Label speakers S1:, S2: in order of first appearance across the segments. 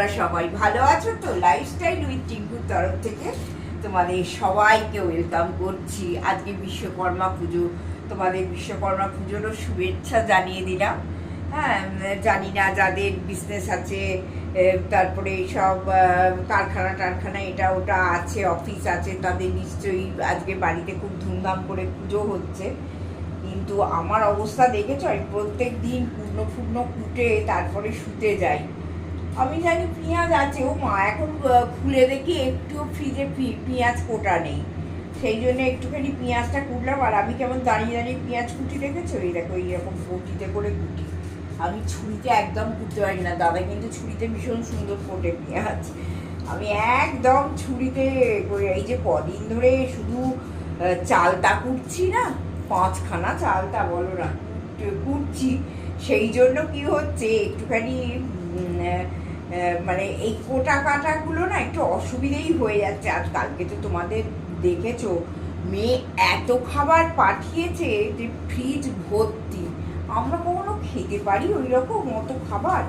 S1: তোমরা সবাই ভালো আছো তো? লাইফস্টাইল উইথ টিঙ্কুর তরফ থেকে তোমাদের সবাইকে ওয়েলকাম করছি। আজকে বিশ্বকর্মা পুজো। তোমাদের বিশ্বকর্মা পুজোরও শুভেচ্ছা জানিয়ে দিলাম। হ্যাঁ জানি না যাদের বিজনেস আছে তারপরে সব কারখানা টারখানা এটা ওটা আছে অফিস আছে, তাদের নিশ্চয়ই আজকে বাড়িতে খুব ধুমধাম করে পুজো হচ্ছে। কিন্তু আমার অবস্থা দেখেছ? আমি প্রত্যেক দিন পূর্ণ পূর্ণ কুটে, তারপরে শুতে যাই। আমি জানি পেঁয়াজ আছে, ও মা, এখন খুলে দেখি একটু ফ্রিজে পেঁয়াজ কোটা নেই। সেই জন্য একটুখানি পেঁয়াজটা কুটলাম, আর আমি কেমন দাঁড়িয়ে দাঁড়িয়ে পেঁয়াজ কুটি রেখেছো এই দেখো এইরকম বটিতে করে কুটি। আমি ছুরিতে একদম কুটতে পারি না, দাদা কিন্তু ছুরিতে ভীষণ সুন্দর কোটে পেঁয়াজ। আমি একদম ছুরিতে করে, এই যে কদিন ধরে শুধু চালটা কুটছি না, পাঁচখানা চালটা বলো না কুটছি। সেই জন্য কি হচ্ছে, একটুখানি মানে এই কোটা কাটাগুলো না একটু অসুবিধেই হয়ে যাচ্ছে আর কালকে। তো তোমাদের দেখেছ, মেয়ে এত খাবার পাঠিয়েছে যে ফ্রিজ ভর্তি। আমরা কখনো খেতে পারি ওই রকম অত খাবার?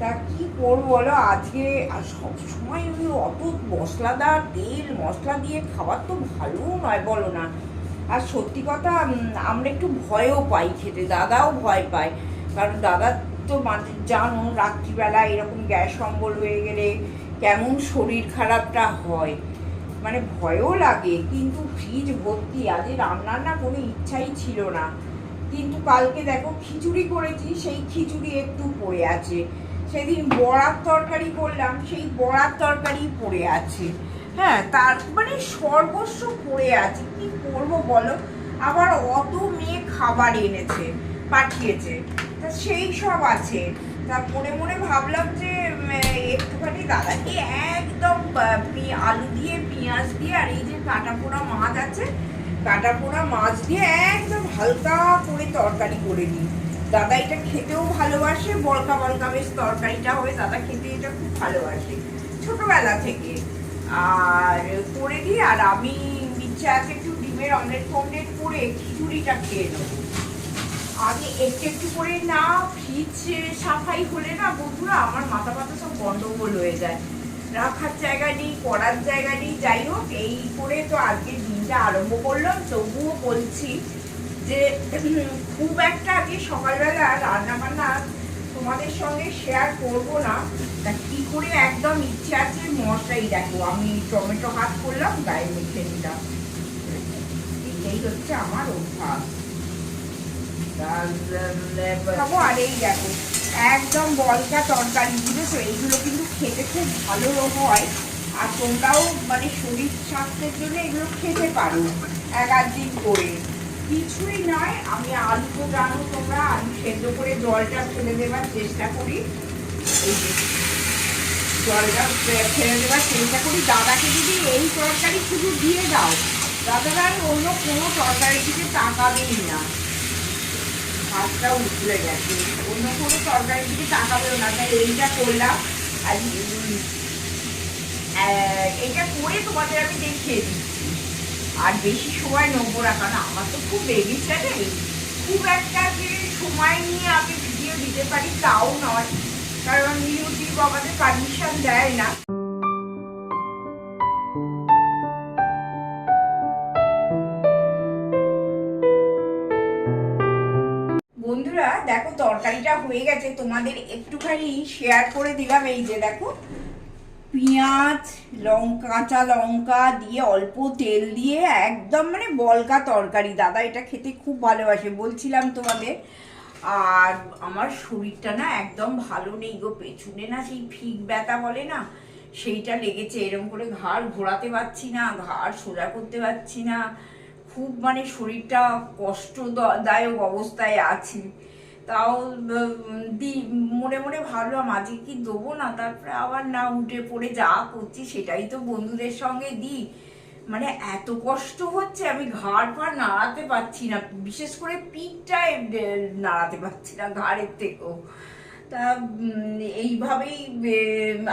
S1: তা কি করব বলো? আজকে আর সব সময় ওই অত মশলাদার তেল, মশলা দিয়ে খাবার তো ভালো নয়, বলো না। আর সত্যি কথা আমরা একটু ভয়ও পাই খেতে। দাদাও ভয় পায়। কারণ দাদা তো মাঝে জানো, রাত্রিবেলা এরকম গ্যাস অম্বল হয়ে গেলে কেমন শরীর খারাপটা হয়। মানে ভয়ও লাগে, কিন্তু ফ্রিজ ভর্তি আজ রান্নার না কোনো ইচ্ছাই ছিল না। কিন্তু কালকে দেখো খিচুড়ি করেছি, সেই খিচুড়ি একটু পড়ে আছে। সেদিন বড়ার তরকারি করলাম, সেই বড়ার তরকারি পড়ে আছে। হ্যাঁ তার মানে সর্বস্ব পড়ে আছে, কি করব বলো? আবার অত মেয়ে খাবার এনেছে, পাঠিয়েছে। সেই সব আছে। তা মনে মনে ভাবলাম যে একটুখানি দাদাকে একদম আলু দিয়ে, পেঁয়াজ দিয়ে আর এই যে কাটা পোড়া মাছ আছে, কাটা পোড়া মাছ দিয়ে একদম হালকা করে তরকারি করে দিই দাদা এটা খেতেও ভালোবাসে, বলকা বলকা বেশ তরকারিটা হবে দাদা খেতে এটা খুব ভালোবাসে। ছোটোবেলা থেকে। আর করে দিই আর আমি ইচ্ছে আছে একটু ডিমের অমলেট ফমলেট করে খিচুড়িটা খেয়ে নেব। আগে একটু একটু করে না ফ্রিজ সাফাই হলে না বন্ধুরা আমার মাথা ব্যথা সব গন্ডগোল হয়ে যায়। রাখার জায়গা নেই, পড়ার জায়গা নেই, যাই হোক, এই করে তো আজকে দিনটা আরম্ভ করলাম। তবুও বলছি যে, খুব একটা আগে সকালবেলা রান্না বান্না তোমাদের সঙ্গে শেয়ার করব না। তা কি করে একদম ইচ্ছে আছে মশলাই দেখো, আমি টমেটো হাত করলাম, গায়ে মেখে নিলাম। এটাই হচ্ছে আমার অভ্যাস। খাব আর এই দেখো, একদম বলকা তরকারি, বুঝেছ? এইগুলো কিন্তু খেতে খুব ভালো হয়, আর তোমরাও মানে শরীর স্বাস্থ্যের জন্য এগুলো খেতে পারো এক দিন করে। কিছুই নয়, আমি আলু তো জানো তোমরা, আলু সেদ্ধ করে জলটা ফেলে দেওয়ার চেষ্টা করি। জলটা ফেলে দেওয়ার চেষ্টা করি। দাদাকে যদি এই তরকারি শুধু দিয়ে দাও, দাদারা অন্য কোনো তরকারির দিকে তাকাবেই না। হাতটা উঠলে গেছে। অন্য কোনো তরকারির দিকে তাকাবেও না, তাই এইটা করলাম। আর এইটা করে তোমাদের আমি দেখিয়ে দিচ্ছি। আর বেশি সময় নেব না, কারণ আমার তো খুব বেবি চ্যানেল খুব একটা যে সময় নিয়ে আমি ভিডিও দিতে পারি তাও নয়। কারণ ইউটিউব আমাদের পারমিশন দেয় না। দেখো তরকারিটা হয়ে গেছে, তোমাদের একটুখানি শেয়ার করে দিলাম এই যে দেখো। পেঁয়াজ, লঙ্কা, কাঁচা লঙ্কা দিয়ে অল্প তেল দিয়ে একদম মানে বলকা তরকারি। দাদা এটা খেতে খুব ভালোবাসে, বলছিলাম তোমাদের। আর আমার শরীরটা না একদম ভালো নেই গো, পেছনে না সেই ফিক ব্যথা বলে না, সেইটা লেগেছে। এরকম করে ঘাড় ঘোরাতে পারছি না, ঘাড় সোজা করতে পারছি না। খুব মানে শরীরটা কষ্টদায়ক অবস্থায় আছি। তাও দি, মনে মনে ভাবলাম, আজকে কি দেবো না? তারপরে আবার, না, উঠে পড়ে যা করছি, সেটাই তো বন্ধুদের সঙ্গে দিই। মানে এত কষ্ট হচ্ছে, আমি ঘাড় ফাড় নাড়াতে পারছি না। বিশেষ করে পিঠটায় নাড়াতে পারছি না ঘাড়ের থেকেও। তা এইভাবেই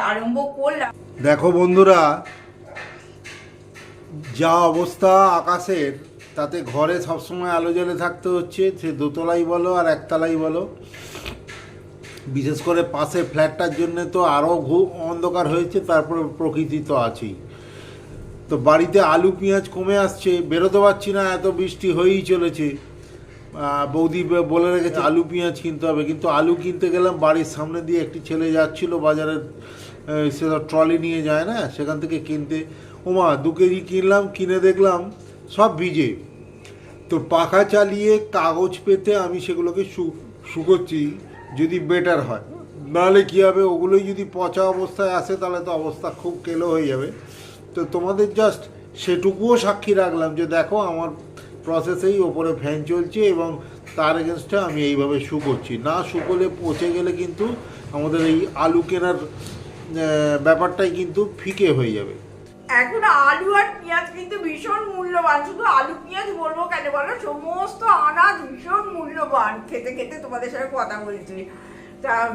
S1: আরম্ভ করলাম।
S2: দেখো বন্ধুরা, যা অবস্থা আকাশের তাতে ঘরে সবসময় আলো জ্বলে থাকতে হচ্ছে। সে দোতলাই বলো আর একতলাই বলো। বিশেষ করে পাশে ফ্ল্যাটটার জন্য তো আরও অন্ধকার হয়েছে, তারপরে প্রকৃতি তো আছেই। তো বাড়িতে আলু, পেঁয়াজ কমে আসছে, বেরোতে পারছি না, এত বৃষ্টি হয়েই চলেছে। বৌদি বলে রেখেছে আলু, পেঁয়াজ কিনতে হবে, কিন্তু আলু কিনতে গেলাম, বাড়ির সামনে দিয়ে একটি ছেলে যাচ্ছিল, বাজারে সে ট্রলি নিয়ে যায় না, সেখান থেকে কিনতে। ওমা, দু কেজি কিনলাম, কিনে দেখলাম, সব ভিজে। তো পাখা চালিয়ে কাগজ পেতে আমি সেগুলোকে শু- শুকোচ্ছি, যদি বেটার হয়। নাহলে কী হবে, ওগুলোই যদি পচা অবস্থায় আসে, তাহলে তো অবস্থা খুব কেলো হয়ে যাবে। তো তোমাদের জাস্ট সেটুকুও সাক্ষী রাখলাম যে দেখো, আমার প্রসেসেই ওপরে ফ্যান চলছে এবং তার এগেনস্টে আমি এইভাবে শুকোচ্ছি। না শুকোলে পচে গেলে কিন্তু আমাদের এই আলু কেনার ব্যাপারটাই কিন্তু ফিকে হয়ে যাবে।
S1: এখন আলু আর পেঁয়াজ কিন্তু ভীষণ মূল্যবান। শুধু আলু, পেঁয়াজ বলব কেন বলো? সমস্ত আনাজ ভীষণ মূল্যবান। খেতে খেতে তোমাদের সাথে কথা বলছি। তা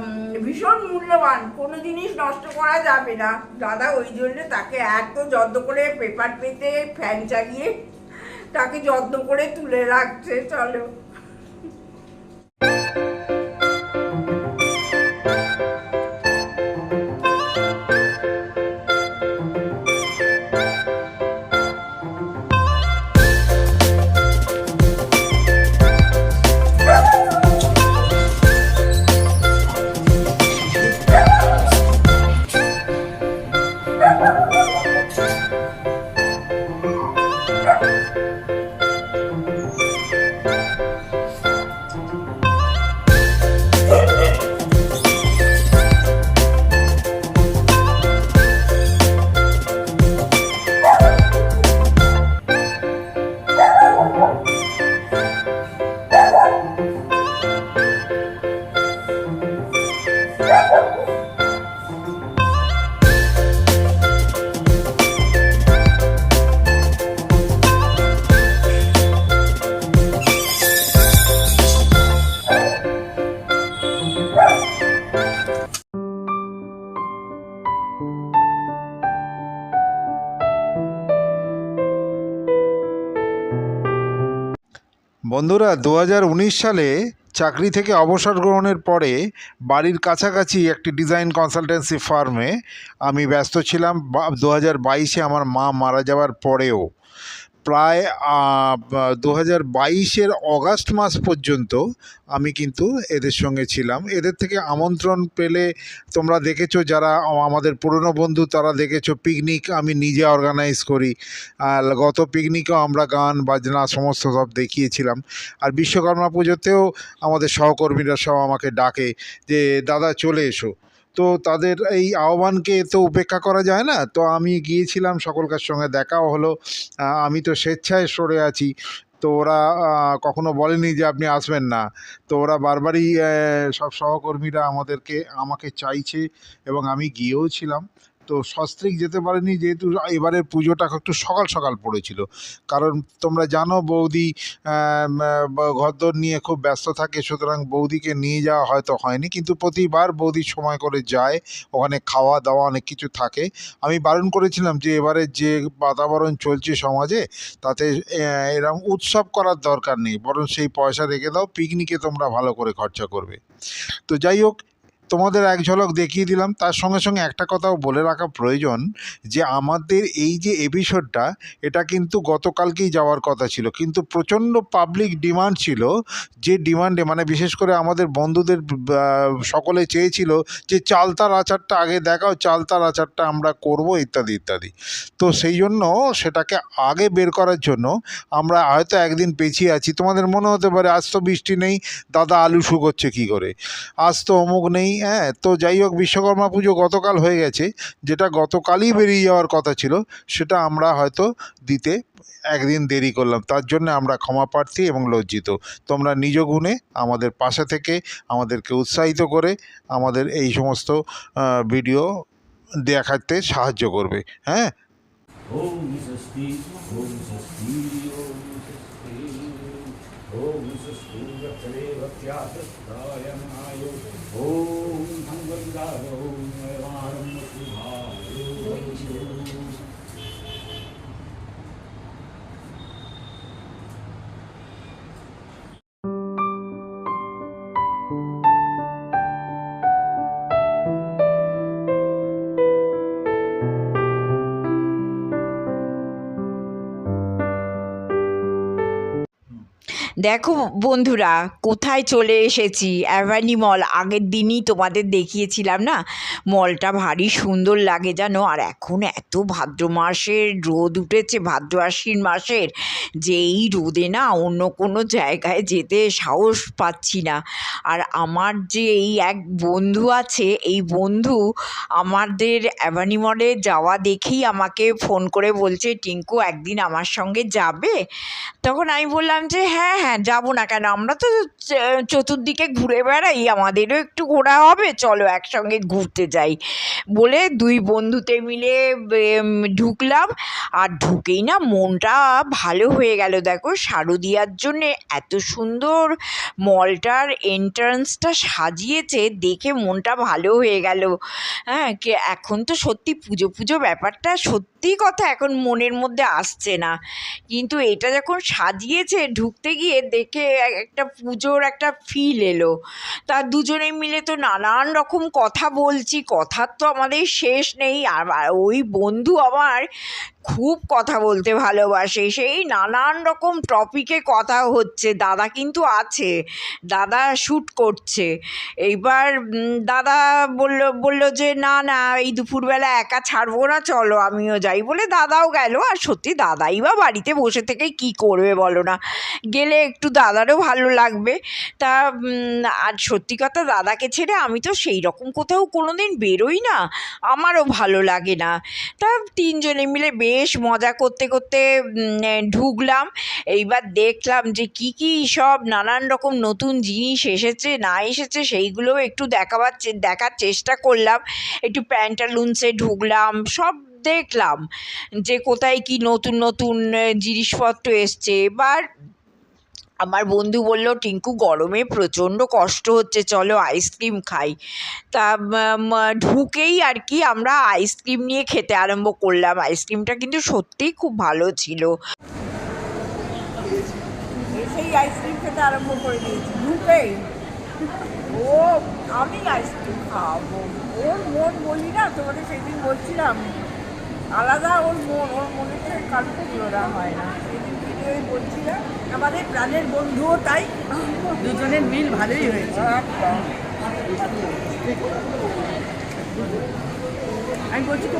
S1: ভীষণ মূল্যবান। কোনো জিনিস নষ্ট করা যাবে না। দাদা ওই জন্য তাকে এত যত্ন করে পেপার পেতে, ফ্যান চালিয়ে তাকে যত্ন করে তুলে রাখছে। চলো।
S2: বন্ধুরা দু হাজার উনিশ সালে চাকরি থেকে অবসর গ্রহণের পরে বাড়ির কাছাকাছি একটি ডিজাইন কনসালটেন্সি ফার্মে আমি ব্যস্ত ছিলাম। দু হাজার বাইশে আমার মা মারা যাওয়ার পরেও প্রায় দু হাজার বাইশের অগাস্ট মাস পর্যন্ত আমি কিন্তু এদের সঙ্গে ছিলাম। এদের থেকে আমন্ত্রণ পেলে তোমরা দেখেছ যারা আমাদের পুরনো বন্ধু তারা দেখেছ পিকনিক আমি নিজে অর্গানাইজ করি। গত পিকনিকেও আমরা গান, বাজনা সমস্ত সব দেখিয়েছিলাম। আর বিশ্বকর্মা পুজোতেও আমাদের সহকর্মীরা সব আমাকে ডাকে যে, দাদা চলে এসো। তো তাদের এই আহ্বানকে তো উপেক্ষা করা যায় না। তো আমি গিয়েছিলাম সকলকার সঙ্গে, দেখাও হলো। আমি তো স্বেচ্ছায় সরে আছি। তো ওরা কখনো বলেনি যে আপনি আসবেন না। তো ওরা বারবারই সব সহকর্মীরা আমাদেরকে, আমাকে চাইছে এবং আমি গিয়েও ছিলাম। তো সস্ত্রীক যেতে পারেনি, যেহেতু এবারের পুজোটা একটু সকাল সকাল পড়েছিল। কারণ তোমরা জানো বৌদি ঘরদোর নিয়ে খুব ব্যস্ত থাকে, সুতরাং বৌদিকে নিয়ে যাওয়া হয়তো হয়নি, কিন্তু প্রতিবার বৌদি সময় করে যায়, ওখানে খাওয়া দাওয়া অনেক কিছু থাকে। আমি বারণ করেছিলাম যে এবারে যে বাতাবরণ চলছে সমাজে, তাতে এরম উৎসব করার দরকার নেই, বরং সেই পয়সা রেখে দাও, পিকনিকে তোমরা ভালো করে খরচা করবে। তো যাই হোক তোমাদের এক ঝলক দেখিয়ে দিলাম। তার সঙ্গে সঙ্গে একটা কথাও বলে রাখা প্রয়োজন যে, আমাদের এই যে এপিসোডটা এটা কিন্তু গতকালকেই যাওয়ার কথা ছিল। কিন্তু প্রচণ্ড পাবলিক ডিমান্ড ছিল যে ডিমান্ডে মানে বিশেষ করে আমাদের বন্ধুদের সকলে চেয়েছিল যে চালতার আচারটা আগে দেখাও চালতার আচারটা আমরা করব, ইত্যাদি ইত্যাদি। তো সেই জন্য সেটাকে আগে বের করার জন্য আমরা হয়তো একদিন পেছিয়ে আছি। তোমাদের মনে হতে পারে, আজ তো বৃষ্টি নেই, দাদা আলু শুকোচ্ছে কী করে? আজ তো অমুক নেই হ্যাঁ তো যাই হোক, বিশ্বকর্মা পুজো গতকাল হয়ে গেছে। যেটা গতকালই বেরিয়ে যাওয়ার কথা ছিল, সেটা আমরা হয়তো দিতে একদিন দেরি করলাম। তার জন্য আমরা ক্ষমা প্রার্থী এবং লজ্জিত। তোমরা নিজ গুণে আমাদের পাশে থেকে আমাদেরকে উৎসাহিত করে আমাদের এই সমস্ত ভিডিও দেখাতে সাহায্য করবে। হ্যাঁ?
S3: ওম স্বস্তি ওম স্বস্তি ওম স্বস্তি ওম স্বস্তি রক্ষরে রক্ষাস্তায় মায় ওম মঙ্গলায় ওম নয়মারম শুভায়
S1: দেখো বন্ধুরা, কোথায় চলে এসেছি? অ্যাভানি মল আগের দিনই তোমাদের দেখিয়েছিলাম না? মলটা ভারী সুন্দর লাগে জানো? আর এখন এত ভাদ্র মাসের, রোদ উঠেছে ভাদ্র আশ্বিন মাসের, যে এই রোদে না অন্য কোনো জায়গায় যেতে সাহস পাচ্ছি না। আর আমার যে এই এক বন্ধু আছে, এই বন্ধু আমাদের অ্যাভানি মলে যাওয়া দেখেই আমাকে ফোন করে বলছে, টিঙ্কু একদিন আমার সঙ্গে যাবে? তখন আমি বললাম যে হ্যাঁ হ্যাঁ যাব না কেন? আমরা তো চতুর্দিকে ঘুরে বেড়াই, আমাদেরও একটু ঘোরা হবে, চলো একসঙ্গে ঘুরতে যাই। বলে দুই বন্ধুতে মিলে ঢুকলাম। আর ঢুকেই না মনটা ভালো হয়ে গেল, দেখো শারদিয়ার জন্যে এত সুন্দর মলটার এন্ট্রান্সটা সাজিয়েছে, দেখে মনটা ভালো হয়ে গেল। হ্যাঁ এখন তো সত্যি পুজো পুজো ব্যাপারটা সত্যি কথা এখন মনের মধ্যে আসছে না। কিন্তু এটা যখন সাজিয়েছে, ঢুকতে গিয়ে দেখে একটা পুজোর একটা ফিল এলো। তা দুজনে মিলে তো নানান রকম কথা বলছি, কথার তো আমাদের শেষ নেই। আর ওই বন্ধু আমার খুব কথা বলতে ভালোবাসে। সেই নানান রকম টপিকে কথা হচ্ছে। দাদা কিন্তু আছে। দাদা শ্যুট করছে। এইবার দাদা বলল বলল যে, না না, এই দুপুরবেলা একা ছাড়বো না, চলো আমিও যাই। বলে দাদাও গেল। আর সত্যি দাদাই বা বাড়িতে বসে থেকে কি করবে বলো না? গেলে একটু দাদারও ভালো লাগবে। তা আর সত্যি কথা দাদাকে ছেড়ে আমি তো সেই রকম কোথাও কোনো দিন বেরোই না। আমারও ভালো লাগে না। তা তিনজনে মিলে বেশ মজা করতে করতে ঢুকলাম। এইবার দেখলাম যে কি কি সব নানান রকম নতুন জিনিস এসেছে, না এসেছে সেইগুলো একটু দেখাবার দেখার চেষ্টা করলাম। একটু প্যান্টালুন্সে ঢুকলাম, সব দেখলাম যে কোথায় কি নতুন নতুন জিনিসপত্র এসছে। এবার আমার বন্ধু বলল, টিঙ্কু, গরমে প্রচণ্ড কষ্ট হচ্ছে, চলো আইসক্রিম খাই। তা ঢুকেই আর কি আমরা আইসক্রিম নিয়ে খেতে আরম্ভ করলাম। আইসক্রিমটা কিন্তু সত্যিই খুব ভালো ছিল। সেই আইসক্রিম খেতে আরম্ভ করে দিয়েছি, ঢুকেই। ও, আমি আইসক্রিম ওর মন সেদিন বলছিলাম। আলাদা ওর মন, ওর মনে কালকে জোড়া হয় না। সেদিন ভিডিওই বলছিলাম
S4: আমাদের প্রাণের বন্ধুও তাই। দুজনের মিল ভালোই হয়েছে। আমি বলছি তো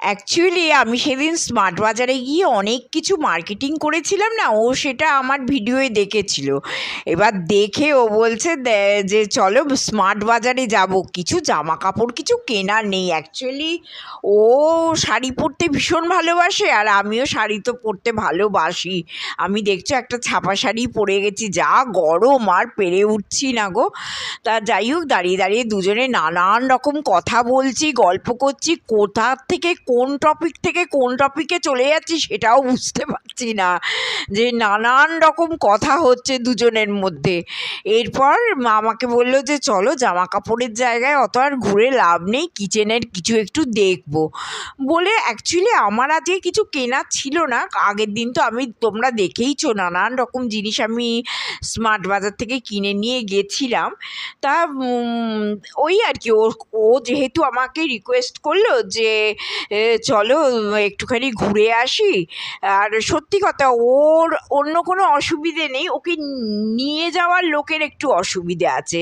S1: অ্যাকচুয়ালি আমি সেদিন স্মার্ট বাজারে গিয়ে অনেক কিছু মার্কেটিং করেছিলাম না, ও সেটা আমার ভিডিওয়ে দেখেছিল। এবার দেখে ও বলছে যে চলো স্মার্ট বাজারে যাব। কিছু জামা কাপড় কিছু কেনার নেই। অ্যাকচুয়ালি ও শাড়ি পরতে ভীষণ ভালোবাসে আর আমিও শাড়ি তো পরতে ভালোবাসি। আমি দেখছ একটা ছাপা শাড়ি পরে গেছি। যা গরম আর পেরে উঠছি না গো। তা যাই হোক, দাঁড়িয়ে দাঁড়িয়ে দুজনে নানান রকম কথা বলছি, গল্প করছি। কোথা থেকে কোন টপিক থেকে কোন টপিকে চলে যাচ্ছি সেটাও বুঝতে পারছি না। যে নানান রকম কথা হচ্ছে দুজনের মধ্যে। এরপর আমাকে বলল যে, চলো জামা কাপড়ের জায়গায় অত আর ঘুরে লাভ নেই কিচেনের কিছু একটু দেখব। বলে অ্যাকচুয়ালি আমার আজকে কিছু কেনার ছিল না। আগের দিন তো আমি তোমরা দেখেইছো নানান রকম জিনিস আমি স্মার্ট বাজার থেকে কিনে নিয়ে গেছিলাম। তা ওই আর কি, ও যেহেতু আমাকে রিকোয়েস্ট করল যে চলো, একটুখানি ঘুরে আসি। আর সত্যি কথা, ওর অন্য কোনো অসুবিধে নেই। ওকে নিয়ে যাওয়ার লোকের একটু অসুবিধে আছে।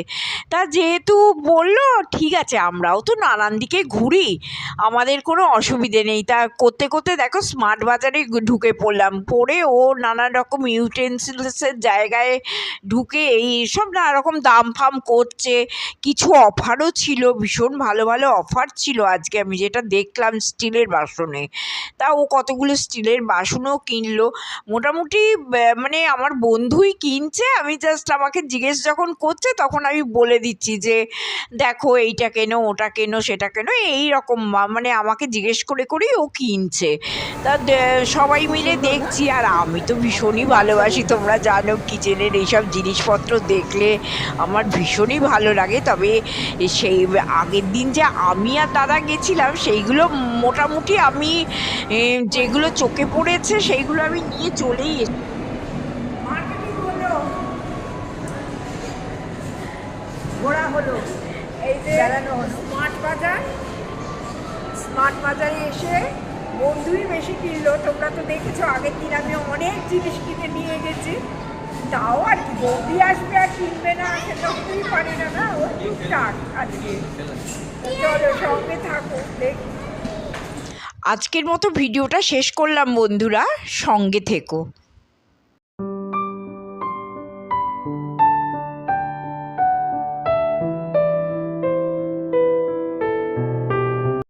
S1: তা যেহেতু বলল, ঠিক আছে, আমরাও তো নানান দিকে ঘুরি। আমাদের কোনো অসুবিধে নেই। তা করতে করতে দেখো স্মার্ট বাজারে ঢুকে পড়লাম। পরে ও নানা রকম ইউটেন্সিলসের জায়গায় ঢুকে এই সব নানা রকম দাম ফাম করছে। কিছু অফারও ছিল, ভীষণ ভালো ভালো অফার ছিল। আজকে আমি যেটা দেখলাম স্টিলের বাসনে তা ও কতগুলো স্টিলের বাসনও কিনলো। মোটামুটি মানে আমার বন্ধুই কিনছে, আমি জাস্ট আমাকে জিজ্ঞেস যখন করছে তখন আমি বলে দিচ্ছি যে, দেখো, এইটা কেনো, ওটা কেনো, সেটা কেনো। এই রকম মানে আমাকে জিজ্ঞেস করে করেই ও কিনছে। তা সবাই মিলে দেখছি, আর আমি তো ভীষণই ভালোবাসি। তোমরা জানো, কিচেনের এইসব জিনিসপত্র দেখলে আমার ভীষণই ভালো লাগে। তবে সেই আগের দিন যে আমি আর দাদা গেছিলাম, সেইগুলো মোটামুটি আমি যেগুলো চোখে পড়েছে সেইগুলো আমি নিয়ে চলেই এসেছি।
S4: ঘোরা হলো
S1: এই যে
S4: বেড়ানো হলো।
S1: স্মার্ট বাজার। স্মার্ট বাজারে এসে বন্ধুই বেশি কিনলো। তোমরা তো দেখেছ আগের দিন আমি অনেক জিনিস কিনে নিয়ে গেছি। তাও আর কি বৌদি আসবে আর কিনবে না সেটা হতেই পারে না না? ও টুকটাক আজকে। চলো সঙ্গে থাকো দেখি। আজকের মতো ভিডিওটা শেষ করলাম বন্ধুরা সঙ্গে থেকো।